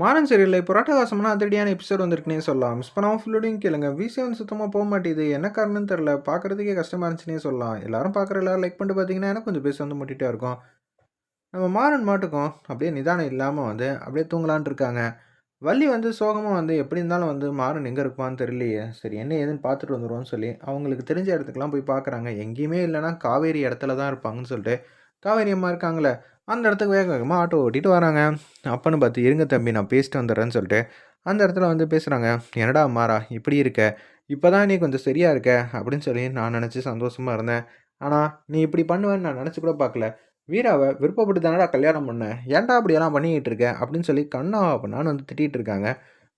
மாறன் சீரியலில் இப்போ ராட்டகாசம்னா அதிரடியான எபிசோட் வந்திருக்குனே சொல்லலாம். மிஸ் பண்ணாமல் ஃபுல்லோடையும் கேளுங்க. வந்து சுத்தமாக போக மாட்டேது. என்ன காரணம்னு தெரில பார்க்குறதுக்கே கஷ்டமாக இருந்துச்சுனே சொல்லலாம். எல்லாரும் பார்க்குற எல்லாரும் லைக் பண்ணிட்டு பார்த்தீங்கன்னா எனக்கு கொஞ்சம் பேச வந்து முட்டிகிட்டே இருக்கும். நம்ம மாறன் மாட்டுக்கும் அப்படியே நிதானம் இல்லாமல் வந்து அப்படியே தூங்கலான்ட்டு இருக்காங்க. வள்ளி வந்து சோகமாக வந்து எப்படி இருந்தாலும் வந்து மாறன் எங்கே இருப்பான்னு தெரியலையே. சரி என்ன ஏதுன்னு பார்த்துட்டு வந்துடுவோம்னு சொல்லி அவங்களுக்கு தெரிஞ்ச இடத்துக்குலாம் போய் பார்க்குறாங்க. எங்கேயுமே இல்லைன்னா காவேரி இடத்துல தான் இருப்பாங்கன்னு சொல்லிட்டு காவேரி அம்மா இருக்காங்களே அந்த இடத்துக்கு வேக வேகமாக ஆட்டோ ஓட்டிட்டு வராங்க. அப்பன்னு பார்த்து இருங்க தம்பி நான் பேசிட்டு வந்துடுறேன்னு சொல்லிட்டு அந்த இடத்துல வந்து பேசுகிறாங்க என்னடா மாறா இப்படி இருக்க? இப்போ தான் நீ கொஞ்சம் சரியாக இருக்க? அப்படின்னு சொல்லி நான் நினச்சி சந்தோஷமாக இருந்தேன். ஆனால் நீ இப்படி பண்ணுவேன்னு நான் நினச்சி கூட பார்க்கல. வீராவை விருப்பப்பட்டு தானடா கல்யாணம் பண்ணேன் ஏன்டா அப்படியெல்லாம் பண்ணிக்கிட்டு இருக்க? அப்படின்னு சொல்லி கண்ணா அப்படின்னு வந்து திட்டிகிட்டு இருக்காங்க.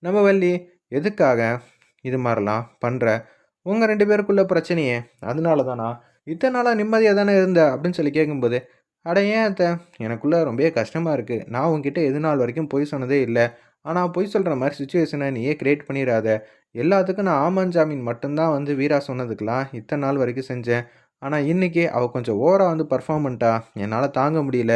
நம்ம வள்ளி எதுக்காக இது மாதிரிலாம் பண்ணுற உங்கள் ரெண்டு பேருக்குள்ள பிரச்சனையே. அதனால தானா இத்தனை நாளாக நிம்மதியாக தானே இருந்த? அப்படின்னு சொல்லி கேட்கும்போது அட ஏன் அத்தை? எனக்குள்ளே ரொம்பவே கஷ்டமாக இருக்குது நான் உங்ககிட்ட எது நாள் வரைக்கும் பொய் சொன்னதே இல்லை. ஆனால் பொய் சொல்கிற மாதிரி சுச்சுவேஷனை நீயே கிரியேட் பண்ணிடாத எல்லாத்துக்கும் நான் ஆமான் ஜாமீன் மட்டும்தான் வந்து வீரா சொன்னதுக்கெலாம் இத்தனை நாள் வரைக்கும் செஞ்சேன். ஆனால் இன்றைக்கி அவள் கொஞ்சம் ஓவராக வந்து பர்ஃபார்ம் பண்ணிட்டா. என்னால் தாங்க முடியல.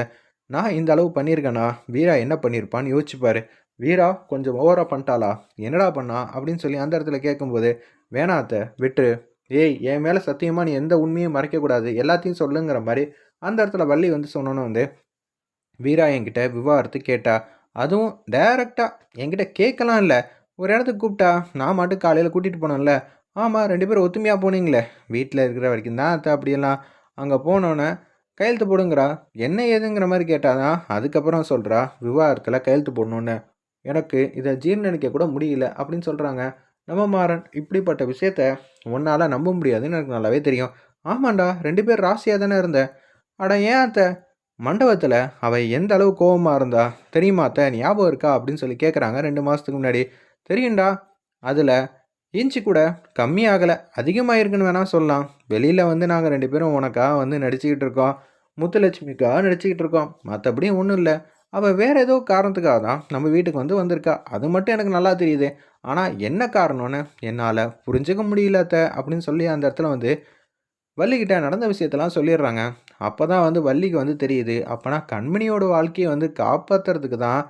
நான் இந்த அளவு பண்ணியிருக்கேனா? வீரா என்ன பண்ணியிருப்பான்னு யோசிச்சுப்பாரு. வீரா கொஞ்சம் ஓவராக பண்ணிட்டாளா? என்னடா பண்ணா? அப்படின்னு சொல்லி அந்த இடத்துல கேட்கும்போது வேணாத்த விட்டு ஏய் என் மேலே சத்தியமாக நீ எந்த உண்மையும் மறைக்கக்கூடாது. எல்லாத்தையும் சொல்லுங்கிற மாதிரி அந்த இடத்துல வள்ளி வந்து சொன்னோன்னு வந்து வீரா என்கிட்ட விவாகரத்து கேட்டா. அதுவும் டைரெக்டாக என்கிட்ட கேட்கலாம் இல்லை. ஒரு இடத்துக்கு கூப்பிட்டா நான் மட்டும் காலையில் கூட்டிகிட்டு போனோம்ல ஆமாம் ரெண்டு பேரும் ஒத்துமையாக போனீங்களே. வீட்டில் இருக்கிற வரைக்கும் தான் அத்தை அப்படியெல்லாம். அங்கே போனோன்னே கையெழுத்து போடுங்கிறா என்ன ஏதுங்கிற மாதிரி கேட்டாதான் அதுக்கப்புறம் சொல்கிறா விவாகரத்தில் கையெழுத்து போடணுன்னு எனக்கு இதை ஜீர்ணிக்க கூட முடியல அப்படின்னு சொல்கிறாங்க நம்ம மாறன் இப்படிப்பட்ட விஷயத்த உன்னால் நம்ப முடியாதுன்னு எனக்கு நல்லாவே தெரியும். ஆமாண்டா ரெண்டு பேர் ராசியாக தானே இருந்தேன் அட ஏன் அத்தை? மண்டபத்தில் அவள் எந்த அளவு கோபமாக இருந்தா? தெரியுமா அத்தை? ஞாபகம் இருக்கா? அப்படின்னு சொல்லி கேட்குறாங்க ரெண்டு மாதத்துக்கு முன்னாடி. தெரியும்டா. அதில் இன்ச்சு கூட கம்மியாகலை அதிகமாக இருக்குன்னு வேணால் சொல்லலாம். வெளியில் வந்து நாங்கள் ரெண்டு பேரும் உனக்காக வந்து நடிச்சுக்கிட்டு இருக்கோம். முத்துலட்சுமிக்காக நடிச்சுக்கிட்டு இருக்கோம். மற்றபடி ஒன்றும் இல்லை. அவள் வேறு ஏதோ காரணத்துக்காக தான் நம்ம வீட்டுக்கு வந்து வந்திருக்கா. அது மட்டும் எனக்கு நல்லா தெரியுது. ஆனால் என்ன காரணம்னு என்னால் புரிஞ்சுக்க முடியல அத்தை அப்படின்னு சொல்லி அந்த இடத்துல வந்து வள்ளிக்கிட்ட நடந்த விஷயத்தெல்லாம் சொல்லிடுறாங்க. அப்போ தான் வந்து வள்ளிக்கு வந்து தெரியுது. அப்போனா கண்மணியோட வாழ்க்கையை வந்து காப்பாற்றுறதுக்கு தான்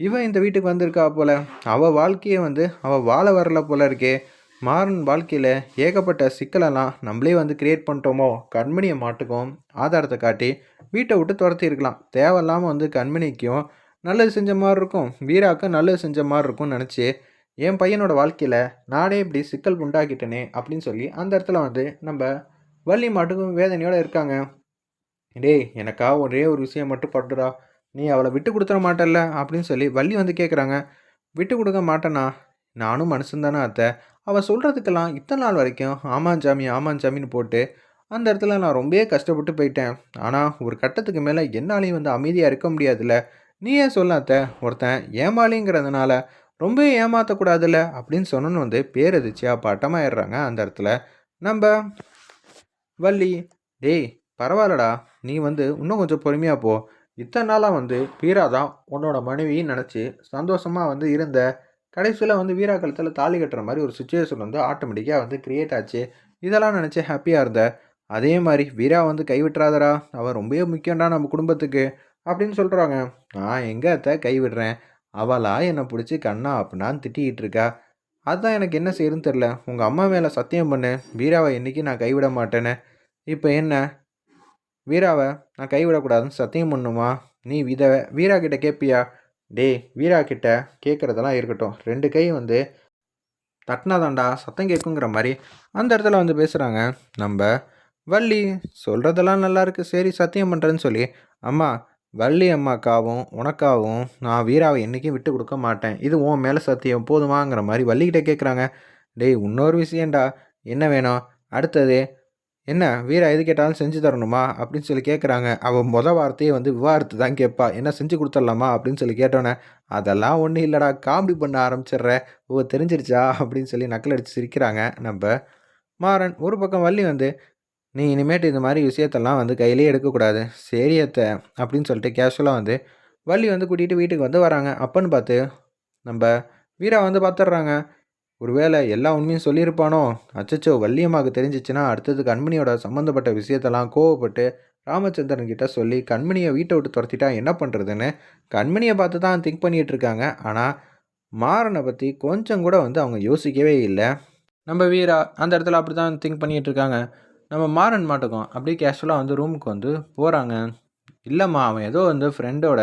இவன் இந்த வீட்டுக்கு வந்திருக்கா போல். அவள் வாழ்க்கையை வந்து அவள் வாழ வரல போல இருக்கே. மாறன் வாழ்க்கையில் ஏகப்பட்ட சிக்கலெல்லாம் நம்மளே வந்து கிரியேட் பண்ணிட்டோமோ? கண்மணியை மாட்டுக்கும். ஆதாரத்தை காட்டி வீட்டை விட்டு துரத்தி இருக்கலாம். தேவையில்லாமல் வந்து கண்மணிக்கும் நல்லது செஞ்ச மாதிரி இருக்கும். வீராவுக்கும் நல்லது செஞ்ச மாதிரி இருக்கும்னு நினச்சி என் பையனோட வாழ்க்கையில் நானே இப்படி சிக்கல் உண்டாக்கிட்டேனே அப்படின்னு சொல்லி அந்த இடத்துல வந்து நம்ம வள்ளி மாட்டுக்கும் வேதனையோடு இருக்காங்க. டேய் எனக்கா ஒரே ஒரு விஷயம் மட்டும் பட்டுடா. நீ அவளை விட்டு கொடுத்துட மாட்டல்ல அப்படின்னு சொல்லி வள்ளி வந்து கேட்குறாங்க விட்டு கொடுக்க மாட்டேனா? நானும் மனுஷன்தானே அத்தை. அவள் சொல்கிறதுக்கெல்லாம் இத்தனை நாள் வரைக்கும் ஆமாம் ஜாமி ஆமாம் ஜாமின்னு போட்டு அந்த இடத்துல நான் ரொம்பவே கஷ்டப்பட்டு போயிட்டேன். ஆனால் ஒரு கட்டத்துக்கு மேலே என்னாலையும் வந்து அமைதியாக இருக்க முடியாதுல்ல. நீ ஏன் சொல்ல அத்தை? ஒருத்தன் ஏமாளிங்கிறதுனால ரொம்ப ஏமாற்றக்கூடாதுல்ல அப்படின்னு சொன்னோன்னு வந்து பேரதிர்ச்சியாக பட்டமாயிடுறாங்க அந்த இடத்துல. நம்ம வள்ளி டேய் பரவாயில்லடா நீ வந்து இன்னும் கொஞ்சம் பொறுமையாக போ. இத்தனை நாளாக வந்து வீரா தான் உன்னோட மனைவின்னு நினச்சி சந்தோஷமாக வந்து இருந்த கடைசியில் வந்து வீரா கழுத்தில் தாலி கட்டுற மாதிரி ஒரு சுச்சுவேஷன் வந்து ஆட்டோமேட்டிக்காக வந்து க்ரியேட் ஆச்சு. இதெல்லாம் நினச்சி ஹாப்பியாக இருந்த. அதே மாதிரி வீரா வந்து கைவிட்டுறாதரா அவன் ரொம்பவே முக்கியம்டா நம்ம குடும்பத்துக்கு அப்படின்னு சொல்கிறாங்க நான் எங்கே அத்தை கைவிடுறேன்? அவளா என்னை பிடிச்சி கண்ணா அப்படின்னா திட்டிக்கிட்டு இருக்கா. அதுதான் எனக்கு என்ன செய்யுதுன்னு தெரில உங்கள் அம்மா மேலே சத்தியம் பண்ணு. வீராவை என்றைக்கு நான் கைவிட மாட்டேன்னு. இப்போ என்ன? வீராவை நான் கைவிடக்கூடாதுன்னு சத்தியம் பண்ணுமா? நீ இதை வீரா கிட்ட கேட்பியா டேய் வீரா கிட்ட கேட்குறதெல்லாம் இருக்கட்டும். ரெண்டு கை வந்து தட்டினாதாண்டா சத்தம் கேட்குங்கிற மாதிரி அந்த இடத்துல வந்து பேசுகிறாங்க நம்ம வள்ளி சொல்கிறதெல்லாம் நல்லா இருக்குது சரி சத்தியம் பண்ணுறேன்னு சொல்லி. அம்மா வள்ளி அம்மாக்காவும் உனக்காகவும் நான் வீராவை என்றைக்கும் விட்டு கொடுக்க மாட்டேன். இது உன் மேலே சத்தியம். போதுமாங்கிற மாதிரி வள்ளிக்கிட்ட கேட்குறாங்க டேய் இன்னொரு விஷயம்டா. என்ன வேணும்? அடுத்தது என்ன? வீரா எது கேட்டாலும் செஞ்சு தரணுமா? அப்படின்னு சொல்லி கேட்குறாங்க அவள் மொத வார்த்தையே வந்து விவாகரத்து தான் கேட்பா என்ன செஞ்சு கொடுத்துடலாமா? அப்படின்னு சொல்லி கேட்டோன்னே அதெல்லாம் ஒன்றும் இல்லைடா. காமெடி பண்ண ஆரம்பிச்சிடுற. ஓ தெரிஞ்சிருச்சா? அப்படின்னு சொல்லி நக்கல் அடித்து சிரிக்கிறாங்க. நம்ம மாறன் ஒரு பக்கம் வள்ளி வந்து நீ இனிமேட்டு இந்த மாதிரி விஷயத்தெல்லாம் வந்து கையிலே எடுக்கக்கூடாது. சரியத்த அப்படின்னு சொல்லிட்டு கேஷுவலாக வந்து வள்ளி வந்து கூட்டிகிட்டு வீட்டுக்கு வந்து வராங்க. அப்பன்னு பார்த்து நம்ம வீரா வந்து பார்த்துட்றாங்க ஒருவேளை எல்லா உண்மையும் சொல்லியிருப்பானோ? அச்சச்சோ வள்ளியம்மாவுக்கு தெரிஞ்சிச்சுன்னா அடுத்தது கண்மணியோட சம்மந்தப்பட்ட விஷயத்தெல்லாம் கோவப்பட்டு ராமச்சந்திரன் கிட்ட சொல்லி கண்மணியை வீட்டை விட்டு துரத்திட்டா என்ன பண்ணுறதுன்னு கண்மணியை பார்த்து தான் திங்க் பண்ணிகிட்டு இருக்காங்க. ஆனால் மாறனை பற்றி கொஞ்சம் கூட வந்து அவங்க யோசிக்கவே இல்லை. நம்ம வீரா அந்த இடத்துல அப்படி தான் திங்க் பண்ணிகிட்டு இருக்காங்க. நம்ம மாறன் மாட்டுக்கும். அப்படியே கேஷுவலாக வந்து ரூமுக்கு வந்து போகிறாங்க இல்லைம்மா அவன் ஏதோ வந்து ஃப்ரெண்டோட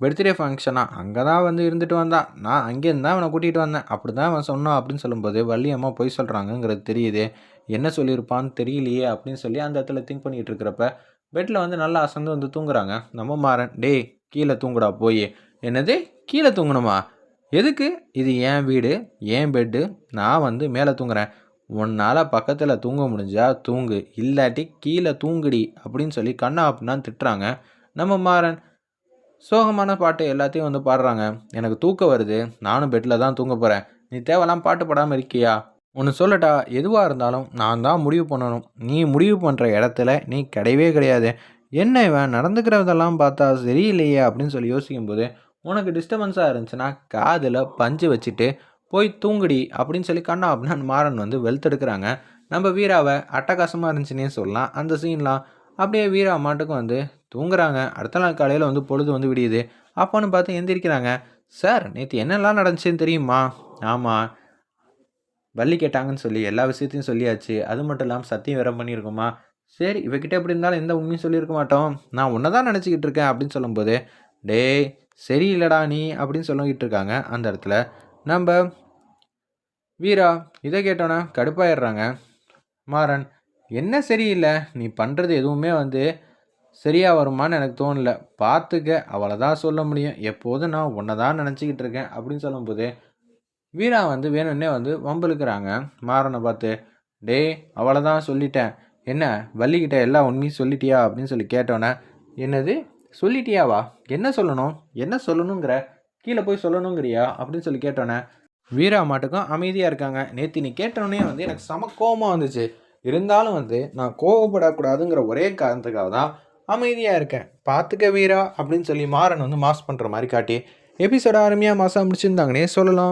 பர்த்டே ஃபங்க்ஷனாக அங்கே தான் வந்து இருந்துட்டு வந்தான். நான் அங்கேருந்து தான் அவனை கூட்டிகிட்டு வந்தேன். அப்படி தான் அவன் சொன்னான் அப்படின்னு சொல்லும்போது வள்ளியம்மா பொய் சொல்கிறாங்கங்கிறது தெரியுது. என்ன சொல்லியிருப்பான்னு தெரியலையே அப்படின்னு சொல்லி அந்த இடத்துல திங்க் பண்ணிகிட்டு இருக்கிறப்ப பெட்டில் வந்து நல்லா அசந்து வந்து தூங்குறாங்க. நம்ம மாறன் டேய் கீழே தூங்குடா போய். என்னது? கீழே தூங்கணுமா? எதுக்கு? இது என் வீடு என் பெட்டு நான் வந்து மேலே தூங்குறேன். உன்னால் பக்கத்தில் தூங்க முடிஞ்சா தூங்கு இல்லாட்டி கீழே தூங்குடி அப்படின்னு சொல்லி கண்ணா அப்படின்னா திட்டுறாங்க. நம்ம மாறன் சோகமான பாட்டு எல்லாத்தையும் வந்து பாடுறாங்க. எனக்கு தூக்கம் வருது நானும் பெட்டில் தான் தூங்க போகிறேன் நீ தேவையெல்லாம் பாட்டு பாடாமல் இருக்கியா? ஒன்று சொல்லட்டா எதுவாக இருந்தாலும் நான் தான் முடிவு பண்ணணும். நீ முடிவு பண்ணுற இடத்துல நீ கிடையவே கிடையாது. என்ன இவன் நடந்துக்கிறதெல்லாம் பார்த்தா சரியில்லையே அப்படின்னு சொல்லி யோசிக்கும்போது உனக்கு டிஸ்டர்பன்ஸாக இருந்துச்சுன்னா காதில் பஞ்சு வச்சுட்டு போய் தூங்குடி அப்படின்னு சொல்லி கண்ணா அப்படின்னு மாறன் வந்து வெளுத்தெடுக்கிறாங்க நம்ம வீராவை அட்டகாசமாக இருந்துச்சுன்னே சொல்லலாம். அந்த சீன்லாம் அப்படியே வீரா மாட்டுக்கும் வந்து தூங்குறாங்க. அடுத்த நாள் காலையில் வந்து பொழுது வந்து விடியுது. அப்போன்னு பார்த்து எந்திரிக்கிறாங்க. சார் நேற்று என்னெல்லாம் நடந்துச்சுன்னு தெரியுமா? ஆமாம் வள்ளி கேட்டாங்கன்னு சொல்லி எல்லா விஷயத்தையும் சொல்லியாச்சு. அது மட்டும் இல்லாமல் சத்தியம் வேற பண்ணியிருக்கோமா? சரி இவகிட்ட எப்படி இருந்தாலும் எந்த உண்மையும் சொல்லியிருக்க மாட்டோம். நான் ஒன்றை தான் நினச்சிக்கிட்டு இருக்கேன் அப்படின்னு சொல்லும்போது டேய் இல்லைடா நீ அப்படின்னு சொல்லிக்கிட்டு இருக்காங்க அந்த இடத்துல. நம்ம வீரா இதை கேட்டோன்னே கடுப்பாயிடுறாங்க. மாறன் என்ன சரியில்லை? நீ பண்ணுறது எதுவுமே வந்து சரியாக வருமான்னு எனக்கு தோணல. பார்த்துக்க அவளை தான் சொல்ல முடியும். எப்போதும் நான் உன்னை தான் நினச்சிக்கிட்டு இருக்கேன் அப்படின்னு சொல்லும்போது வீரா வந்து வேணும்னே வந்து வம்பிழுக்கிறாங்க. மாறனை பார்த்து டேய் அவளை தான் சொல்லிட்டேன். என்ன வள்ளிக்கிட்ட எல்லா உண்மையும் சொல்லிட்டியா? அப்படின்னு சொல்லி கேட்டோன்னே என்னது? சொல்லிட்டியாவா? என்ன சொல்லணும்? என்ன சொல்லணுங்கிற? கீழே போய் சொல்லணுங்கிறியா? அப்படின்னு சொல்லி கேட்டோன்னே வீரா மாட்டுக்கும் அமைதியாக இருக்காங்க. நேற்று நீ கேட்டோன்னே வந்து எனக்கு செம கோபமாக வந்துச்சு. இருந்தாலும் வந்து நான் கோவப்படக்கூடாதுங்கிற ஒரே காரணத்துக்காக தான் அமைதியாக இருக்கேன். பார்த்துக்க வீரா அப்படின்னு சொல்லி மாறன் வந்து மாஸ் பண்ணுற மாதிரி காட்டி எபிசோட அருமையாக மாதம் முடிச்சிருந்தாங்கன்னே சொல்லலாம்.